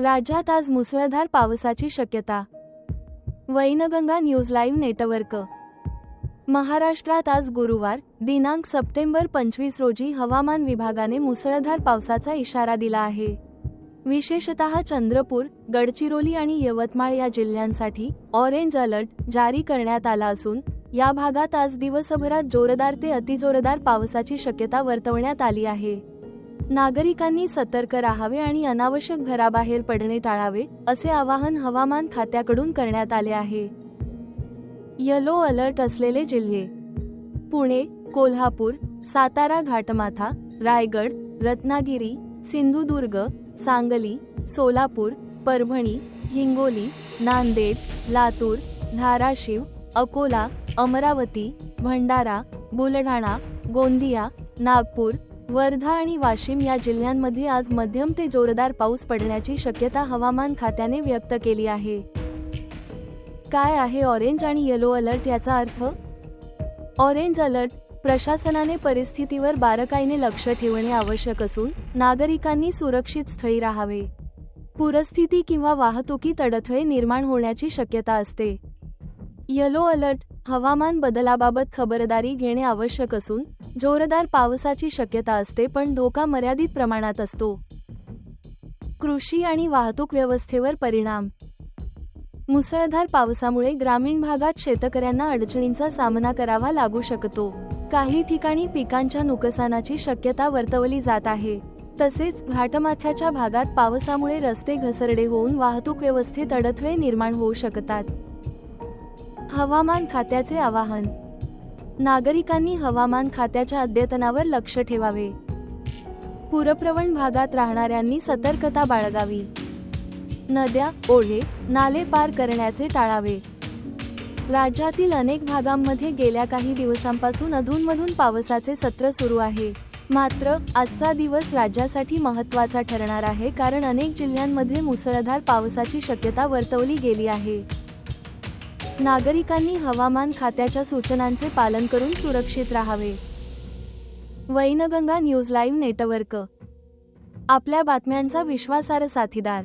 राज्यात आज मुसळधार पावसाची शक्यता. Wainganga news live network. महाराष्ट्रात आज गुरुवार दिनांक सप्टेंबर पंचवीस रोजी हवामान विभागाने मुसळधार पावसाचा इशारा दिला आहे. विशेषतः चंद्रपूर गडचिरोली आणि यवतमाळ या जिल्ह्यांसाठी ऑरेंज अलर्ट जारी करण्यात आला असून या भागात आज दिवसभरात जोरदार ते अतिजोरदार पावसाची शक्यता वर्तवण्यात आली आहे. नागरिकांनी सतर्क राहावे आणि अनावश्यक घराबाहेर पडणे टाळावे असे आवाहन हवामान खात्याकडून करण्यात आले आहे. यलो अलर्ट असलेले जिल्हे. पुणे कोल्हापूर सातारा घाटमाथा रायगड रत्नागिरी सिंधुदुर्ग सांगली सोलापूर परभणी हिंगोली नांदेड लातूर धाराशिव अकोला अमरावती भंडारा बुलढाणा गोंदिया नागपूर वर्धा आणि वाशिम या जिल्ह्यांमध्ये आज मध्यम ते जोरदार पाऊस पडण्याची शक्यता हवामान खात्याने व्यक्त केली आहे. काय आहे ऑरेंज आणि येलो अलर्ट याचा अर्थ? ऑरेंज अलर्ट प्रशासनाने परिस्थितीवर बारकाईने लक्ष ठेवणे आवश्यक असून नागरिकांनी सुरक्षित स्थळी राहावे. पूरस्थिती किंवा वाहतुकीत अडथळे निर्माण होण्याची शक्यता असते. येलो अलर्ट हवामान बदलाबाबत खबरदारी घेणे आवश्यक असून जोरदार पावसाची शक्यता असते पण धोका मर्यादित प्रमाणात असतो. कृषी आणि वाहतूक व्यवस्थेवर परिणाम. मुसळधार पावसामुळे ग्रामीण भागात शेतकऱ्यांना अडचणींचा सामना करावा लागू शकतो. काही ठिकाणी पिकांच्या नुकसानाची शक्यता वर्तवली जात आहे. तसेच घाटमाथ्याच्या भागात पावसामुळे रस्ते घसरडे होऊन वाहतूक व्यवस्थेत अडथळे निर्माण होऊ शकतात. हवामान खात्याचे आवाहन नागरिकांनी हवामान खात्याच्या अद्यतनावर लक्ष ठेवावे. पूरप्रवण भागात राहणाऱ्यांनी सतर्कता बाळगावी. नद्या ओढे नाले पार करण्याचे टाळावे. राज्यातील अनेक भागांमध्ये गेल्या काही दिवसांपासून अधूनमधून पावसाचे सत्र सुरू आहे. मात्र आजचा दिवस राज्यासाठी महत्त्वाचा ठरणार आहे कारण अनेक जिल्ह्यांमध्ये मुसळधार पावसाची शक्यता वर्तवली गेली आहे. नागरिकांनी हवामान खात्याच्या सूचनांचे पालन करून सुरक्षित राहावे. Wainganga news live network. आपल्या बातम्यांचा विश्वासार्ह साथीदार.